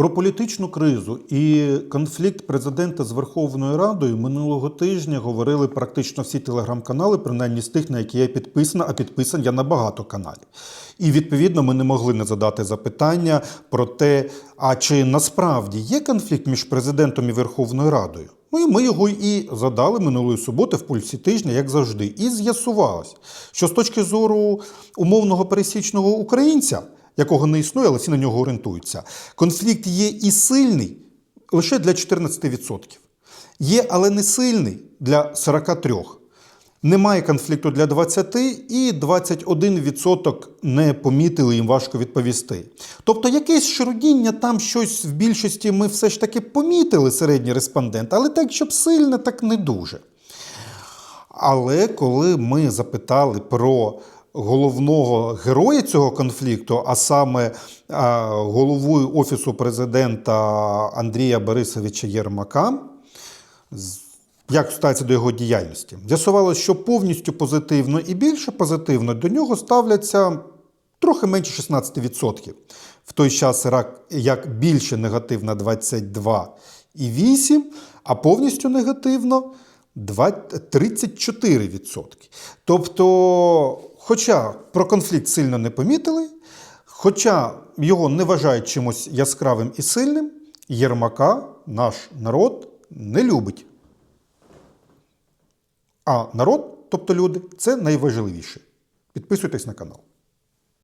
Про політичну кризу і конфлікт президента з Верховною Радою минулого тижня говорили практично всі телеграм-канали, принаймні з тих, на які я підписана, а підписан я на багато каналів. І відповідно ми не могли не задати запитання про те, а чи насправді є конфлікт між президентом і Верховною Радою. Ну і ми його і задали минулої суботи в пульсі тижня, як завжди. І з'ясувалось, що з точки зору умовного пересічного українця, якого не існує, але всі на нього орієнтуються, конфлікт є і сильний лише для 14%. Є, але не сильний для 43%. Немає конфлікту для 20 і 21% не помітили, їм важко відповісти. Тобто якесь шарудіння, там щось в більшості ми все ж таки помітили, середній респондент, але так, щоб сильно, так не дуже. Але коли ми запитали про головного героя цього конфлікту, а саме а, голову Офісу президента Андрія Борисовича Єрмака, як ставиться до його діяльності, з'ясувалося, що повністю позитивно і більше позитивно до нього ставляться трохи менше 16%. В той час рак- як більше негативно 22,8%, а повністю негативно 34%. Тобто, хоча про конфлікт сильно не помітили, хоча його не вважають чимось яскравим і сильним, Єрмака наш народ не любить. А народ, тобто люди, це найважливіше. Підписуйтесь на канал.